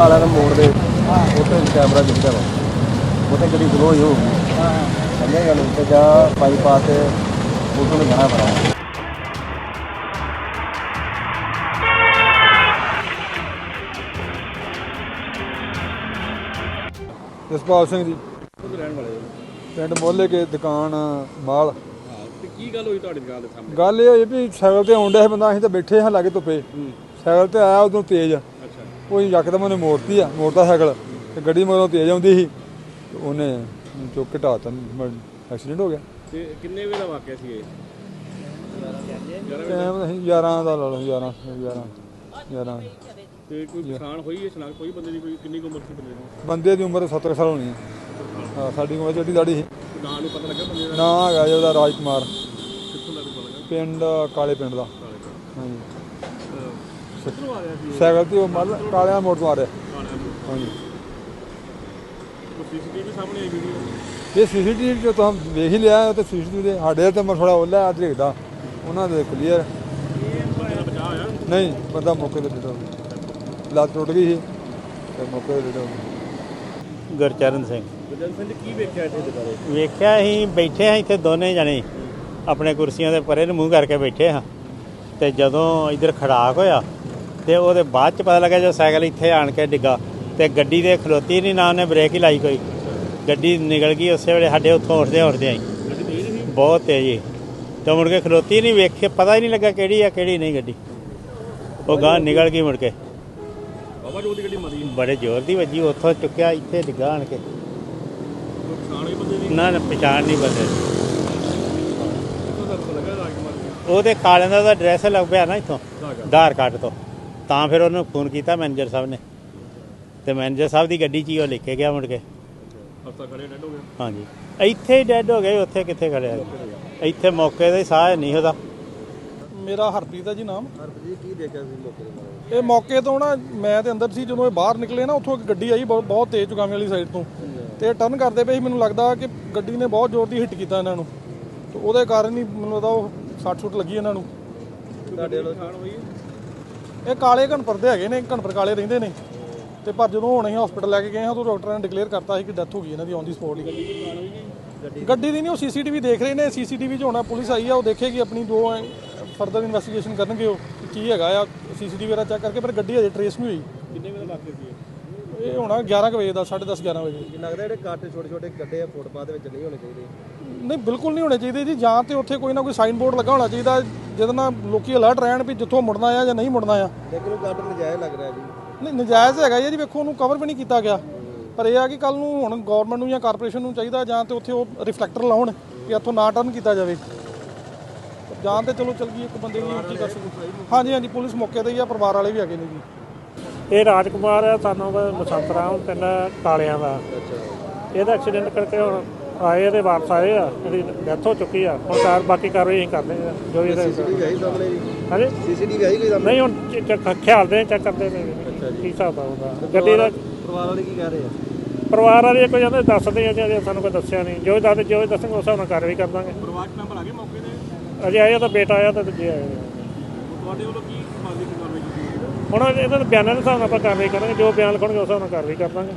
ਵਾਲਾ ਦੇ ਮੋੜ ਦੇ। ਉੱਥੇ ਕੈਮਰਾ ਦਿਖਦਾ ਵਾ। ਉੱਥੇ ਗੱਡੀ ਸਲੋ ਹੀ ਹੋਊਗੀ। ਸਮਝਿਆ ਗੱਲ ਤੇ ਜਾਂ ਬਾਈਪਾਸ ਤੇ ਨੂੰ ਜਾਣਾ ਪੈਣਾ। ਜਸਪਾਲ ਸਿੰਘ ਜੀ। ਕਿੱਥੋਂ ਰਹਿਣ ਵਾਲੇ ਹੋ? ਪਿੰਡ ਮੋਹਲੇ ਕੇ ਦੁਕਾਨ ਮਾਲ। ਹਾਂ ਤੇ ਕੀ ਗੱਲ ਹੋਈ ਤੁਹਾਡੀ ਦੁਕਾਨ ਦੇ ਸਾਹਮਣੇ? ਗੱਲ ਇਹ ਹੋਈ ਵੀ ਸਾਈਕਲ ਤੇ ਆਉਂਦਾ ਸੀ ਬੰਦਾ ਅਸੀਂ ਤਾਂ ਬੈਠੇ ਹਾਂ ਲਾਗੇ ਧੁੱਪੇ। ਹੂੰ। ਸਾਈਕਲ ਤੇ ਆਇਆ ਉਦੋਂ ਤੇਜ਼। ਉਹ ਯਕਦਮ ਉਹਨੇ ਮੋੜਤੀ ਆ ਮੋੜਤਾ ਸਾਈਕਲ ਤੇ ਗੱਡੀ ਮਗਰੋਂ ਤੇਜ਼ ਆਉਂਦੀ ਸੀ ਤੇ ਉਹਨੇ ਚੁੱਕ ਕੇ ਢਾਤਾ ਐਕਸੀਡੈਂਟ ਹੋ ਗਿਆ। ਤੇ ਕਿੰਨੇ ਵੇ ਦਾ ਵਾਕਿਆ ਸੀ ਇਹ? ਟਾਈਮ ਅਸੀਂ 11 ਦਾ ਲਾ ਲਓ 11 11 11 ਤੇ ਕੋਈ ਪਛਾਣ ਹੋਈ ਹੈ ਸ਼ਨਾਖਤ ਕੋਈ ਬੰਦੇ ਦੀ ਕੋਈ ਕਿੰਨੀ ਕੁ ਉਮਰ ਸੀ ਬੰਦੇ ਦੀ? ਬੰਦੇ ਦੀ ਉਮਰ 70 ਸਾਲ ਹੋਣੀ ਹੈ ਹਾਂ ਸਾਡੀ ਉਮਰ ਜਿਹੜੀ ਦਾੜੀ ਸੀ। ਨਾਂ ਨੂੰ ਪਤਾ ਲੱਗਾ ਬੰਦੇ ਦਾ? ਨਾਂ ਹੈਗਾ ਜੀ ਉਹਦਾ ਰਾਜਕੁਮਾਰ। ਕਿੱਥੋਂ ਦਾ ਪਤਾ ਲੱਗਾ? ਪਿੰਡ ਕਾਲੇ ਪਿੰਡ ਦਾ। ਹਾਂਜੀ। ਕਿੱਥੋਂ ਆ ਰਿਹਾ ਸੀ ਸਾਈਕਲ ਤੇ ਉਹ ਮੱਲ ਕਾਲਿਆਂ ਮੋੜ ਤੋਂ ਆ ਰਿਹਾ। ਹਾਂਜੀ। ਸੀਸੀਟੀਵੀ ਸਾਹਮਣੇ ਆਈ ਵੀਡੀਓ ਇਹ ਸੀਸੀਟੀਵੀ ਜੋ ਤੁਸੀਂ ਵੇਖ ਹੀ ਲਿਆ ਉਹ ਤੇ ਸੀਸੀਟੀਵੀ ਦੇ ਸਾਡੇ ਤੇ ਮੈਂ ਥੋੜਾ ਉਹਲਾ ਅੱਜ ਦੇਖਦਾ। ਉਹਨਾਂ ਦੇ ਕਲੀਅਰ ਹੋਇਆ ਨਹੀਂ ਬੰਦਾ ਮੌਕੇ ਤੇ ਡਿੱਟਾ ਲੱਤ ਟੁੱਟ ਗਈ ਸੀ ਤੇ ਮੌਕੇ ਤੇ ਡਿੱਟਾ ਗੁਰਚਰਨ ਸਿੰਘ। ਗਜਨ ਸਿੰਘ ਜੀ ਕੀ ਵੇਖਿਆ ਇੱਥੇ ਦੁਕਾਨੇ ਵੇਖਿਆ ਅਸੀਂ ਬੈਠੇ ਹਾਂ ਇੱਥੇ ਦੋਨੇ ਜਣੇ। ਆਪਣੇ ਕੁਰਸੀਆਂ ਦੇ ਪਰੇ ਨੂੰ ਮੂੰਹ ਕਰਕੇ ਬੈਠੇ ਹਾਂ। ਤੇ ਜਦੋਂ ਇਧਰ ਖੜਾਕ ਹੋਇਆ ਤੇ ਉਹਦੇ ਬਾਅਦ ਚ ਪਤਾ ਲੱਗਾ ਜਦੋਂ ਸਾਈਕਲ ਇੱਥੇ ਆਣ ਕੇ ਡਿੱਗਾ ਤੇ ਗੱਡੀ ਦੇ ਖਲੋਤੀ ਨਹੀਂ ਨਾ ਉਹਨੇ ਬ੍ਰੇਕ ਹੀ ਲਾਈ ਕੋਈ। ਗੱਡੀ ਨਿਕਲ ਗਈ ਉਸੇ ਵੇਲੇ ਸਾਡੇ ਉੱਥੋਂ ਉੱਠਦੇ ਉੱਠਦੇ ਆਈ। ਬਹੁਤ ਤੇਜ਼ ਤੇ ਮੁੜ ਕੇ ਖਲੋਤੀ ਨਹੀਂ ਵੇਖੇ ਪਤਾ ਹੀ ਨਹੀਂ ਲੱਗਾ ਕਿਹੜੀ ਆ ਕਿਹੜੀ ਨਹੀਂ ਗੱਡੀ। ਉਹ ਗਾਂ ਨਿਕਲ ਗਈ ਮੁੜ ਕੇ। ਬਾਬਾ ਦੀ ਗੱਡੀ ਮਰੀ ਬੜੇ ਜ਼ੋਰ ਦੀ ਵੱਜੀ ਉੱਥੋਂ ਚੁੱਕਿਆ ਇੱਥੇ ਡਿੱਗਾ ਆਣ ਕੇ। ਨਾ ਨਾ ਪਛਾਣ ਨਹੀਂ ਬੰਦੇ ਜੀ ਉਹਦੇ ਕਾਲਿਆਂ ਦਾ ਐਡਰੈਸ ਲੱਗ ਪਿਆ ਨਾ ਇੱਥੋਂ ਆਧਾਰ ਕਾਰਡ ਤੋਂ। ਤਾਂ ਫਿਰ ਉਹਨੂੰ ਫੋਨ ਕੀਤਾ ਮੈਨੇਜਰ ਸਾਹਿਬ ਨੇ। ਤੇ ਮੈਨੇਜਰ ਸਾਹਿਬ ਦੀ ਗੱਡੀ 'ਚ ਹੀ ਉਹ ਲੈ ਕੇ ਗਿਆ ਮੁੜ ਕੇ। ਹਫਤਾ ਖੜੇ ਡੈਡ ਹੋ ਗਿਆ ਹਾਂਜੀ। ਇੱਥੇ ਹੀ ਡੈੱਡ ਹੋ ਗਏ ਉੱਥੇ ਕਿੱਥੇ ਖੜਿਆ ਇੱਥੇ ਮੌਕੇ ਤੇ ਹੀ ਸਾਹ ਨਹੀਂ ਉਹਦਾ। ਮੇਰਾ ਹਰਪ੍ਰੀਤ ਹੈ ਜੀ ਨਾਮ। ਹਰਪ੍ਰੀਤ ਕੀ ਦੇਖਿਆ ਸੀ ਮੌਕੇ ਦੇ ਬਾਰੇ ਇਹ ਮੌਕੇ ਤੋਂ ਨਾ ਮੈਂ ਤੇ ਅੰਦਰ ਸੀ ਜਦੋਂ ਇਹ ਬਾਹਰ ਨਿਕਲੇ ਨਾ ਉੱਥੋਂ ਇੱਕ ਗੱਡੀ ਆਈ ਬਹੁਤ ਤੇਜ਼ ਚੁਗਾਮੇ ਵਾਲੀ ਸਾਈਡ ਤੋਂ। ਤੇ ਟਰਨ ਕਰਦੇ ਪਏ ਸੀ ਮੈਨੂੰ ਲੱਗਦਾ ਕਿ ਗੱਡੀ ਨੇ ਬਹੁਤ ਜ਼ੋਰ ਦੀ ਹਿੱਟ ਕੀਤਾ ਇਹਨਾਂ ਨੂੰ। ਤੇ ਉਹਦੇ ਕਾਰਨ ਹੀ ਮੈਨੂੰ ਲੱਗਦਾ ਉਹ ਸੱਟ ਸੁੱਟ ਲੱਗੀ ਇਹਨਾਂ ਨੂੰ। ਤੁਹਾਡੇ ਵੱਲੋਂ ਹੋਈ? ਇਹ ਕਾਲੇ ਘਣਪਰ ਦੇ ਹੈਗੇ ਨੇ ਘਣਪਰ ਕਾਲੇ ਰਹਿੰਦੇ ਨੇ। ਤੇ ਪਰ ਜਦੋਂ ਹੁਣ ਅਸੀਂ ਹਸਪੀਟਲ ਲੈ ਕੇ ਗਏ ਹਾਂ ਉਦੋਂ ਡਾਕਟਰਾਂ ਨੇ ਡਿਕਲੇਅਰ ਕਰਤਾ ਸੀ ਕਿ ਡੈਥ ਹੋ ਗਈ ਇਹਨਾਂ ਦੀ ਔਨ ਦੀ ਸਪੌਟ ਹੀ। ਗੱਡੀ ਦੀ ਨਹੀਂ ਉਹ ਸੀਸੀਟੀਵੀ ਦੇਖ ਰਹੇ ਨੇ ਸੀਸੀਟੀਵੀ 'ਚ ਹੋਣਾ ਪੁਲਿਸ ਆਈ ਆ ਉਹ ਦੇਖੇਗੀ ਆਪਣੀ ਜੋ ਫਰਦਰ ਇਨਵੈਸਟੀਗੇਸ਼ਨ ਕਰਨਗੇ ਉਹ ਕਿ ਕੀ ਹੈਗਾ ਆ ਸੀਸੀਟੀਵੀ ਵਗੈਰਾ ਚੈੱਕ ਕਰਕੇ ਪਰ ਗੱਡੀ ਅਜੇ ਟਰੇਸ ਨਹੀਂ ਹੋਈ। ਕਿੰਨੇ ਵੇ ਦਾ ਵਾਕਿਆ ਸੀ ਇਹ? ਇਹ ਹੋਣਾ 11 ਕੁ ਵਜੇ ਦਾ 10:30 11 ਵਜੇ। ਲੱਗਦਾ ਜਿਹੜੇ ਕੱਟ ਛੋਟੇ ਛੋਟੇ ਗੱਡੇ ਆ ਫੁੱਟਪਾਥ ਦੇ ਵਿੱਚ ਨਹੀਂ ਹੋਣੇ ਚਾਹੀਦੇ। ਨਹੀਂ ਬਿਲਕੁਲ ਨਹੀਂ ਹੋਣੇ ਚਾਹੀਦੇ ਜੀ। ਜਾਂ ਤੇ ਉੱਥੇ ਕੋਈ ਨਾ ਕੋਈ ਸਾਈਨ ਬੋਰਡ ਲੱਗਾ ਹੋਣਾ ਚਾਹੀਦਾ ਜਿਹਦੇ ਨਾਲ ਲੋਕੀ ਅਲਰਟ ਰਹਿਣ ਵੀ ਜਿੱਥੋਂ ਮੁੜਨਾ ਆ ਜਾਂ ਨਹੀਂ ਮੁੜਨਾ ਆ। ਲੇਕਿਨ ਉਹ ਕੱਟ ਨਜਾਇਜ਼ ਲੱਗ ਰਿਹਾ ਜੀ। ਨਹੀਂ ਨਜਾਇਜ਼ ਹੈਗਾ ਜੀ ਵੇਖੋ ਉਹਨੂੰ ਕਵਰ ਵੀ ਨਹੀਂ ਕੀਤਾ ਗਿਆ। ਪਰ ਇਹ ਆ ਕਿ ਕੱਲ ਨੂੰ ਹੁਣ ਗਵਰਨਮੈਂਟ ਨੂੰ ਜਾਂ ਕਾਰਪੋਰੇਸ਼ਨ ਨੂੰ ਚਾਹੀਦਾ ਜਾਂ ਤੇ ਉੱਥੇ ਉਹ ਰਿਫਲੈਕਟਰ ਲਾਉਣ ਕਿ ਇੱਥੋਂ ਨਾ ਟਰਨ ਕੀਤਾ ਜਾਵੇ। ਜਾਂ ਤੇ ਚਲੋ ਚੱਲ ਗਈ ਇੱਕ ਬੰਦੇ ਦੀ ਕੀ ਕਰ ਸਕਦੇ ਹਾਂਜੀ ਹਾਂਜੀ ਪੁਲਿਸ ਮੌਕੇ ਤੇ ਹੀ ਆ ਪਰਿਵਾਰ ਵਾਲੇ ਵੀ ਹੈਗੇ ਨੇ ਜੀ। ਇਹ ਰਾਜਕੁਮਾਰ ਹੈ ਸਾਨੂੰ ਬਸੰਤ ਰਾਮ ਪਿੰਡ ਕਾਲਿਆਂ ਦਾ। ਇਹਦਾ ਐਕਸੀਡੈਂਟ ਕਰਕੇ ਹੁਣ ਆਏ ਇਹਦੇ ਵਾਪਸ ਆਏ ਆ ਇਹਦੀ ਡੈਥ ਹੋ ਚੁੱਕੀ ਆ ਹੁਣ ਕਾਰ ਬਾਕੀ ਕਾਰਵਾਈ ਅਸੀਂ ਕਰਦੇ ਆ ਜੋ ਵੀ ਸੀਸੀਟੀਵੀ ਆਈ ਸਾਹਮਣੇ ਜੀ? ਹਾਂਜੀ? ਸੀਸੀਟੀਵੀ ਆਈ ਕੋਈ ਸਾਹਮਣੇ? ਨਹੀਂ ਹੁਣ ਚ- ਚ- ਖਿਆਲ ਦੇ ਚੈੱਕ ਕਰਦੇ ਨੇ ਕੀ ਹਿਸਾਬ ਆਉਂਦਾ ਗੱਡੀ ਦਾ ਪਰਿਵਾਰ ਵਾਲੇ ਕੀ ਕਹਿ ਰਹੇ ਆ? ਪਰਿਵਾਰ ਵਾਲੇ ਕੋਈ ਜਾਂਦੇ ਦੱਸਦੇ ਆ ਜੇ ਸਾਨੂੰ ਕੋਈ ਦੱਸਿਆ ਨਹੀਂ। ਜੋ ਦੱਸਦੇ ਜੋ ਦੱਸਣਗੇ ਉਸ ਹਿਸਾਬ ਨਾਲ ਕਾਰਵਾਈ ਕਰ ਦਾਂਗੇ। ਪਰਿਵਾਰ ਚ ਮੈਂਬਰ ਆ ਗਏ ਮੌਕੇ ਤੇ? ਅਜੇ ਆਇਆ ਤਾਂ ਬੇਟਾ ਆਇਆ ਤਾਂ ਦੂਜੇ ਆਏ ਆ। ਤੁਹਾਡੇ ਵੱਲੋਂ ਕੀ ਸਮਾਜਿਕ ਕਾਰਵਾਈ ਕੀਤੀ ਗਈ ਹੁਣ ਇਹਨਾਂ ਦੇ ਬਿਆਨਾਂ ਦੇ ਹਿਸਾਬ ਨਾਲ ਆਪਾਂ ਕਾਰਵਾਈ ਕਰਾਂਗੇ ਜੋ ਬਿਆਨ ਲਿਖਣਗੇ ਉਸ ਹਿਸਾਬ ਨਾਲ ਕਾਰਵਾਈ ਕਰ ਦਾਂਗੇ।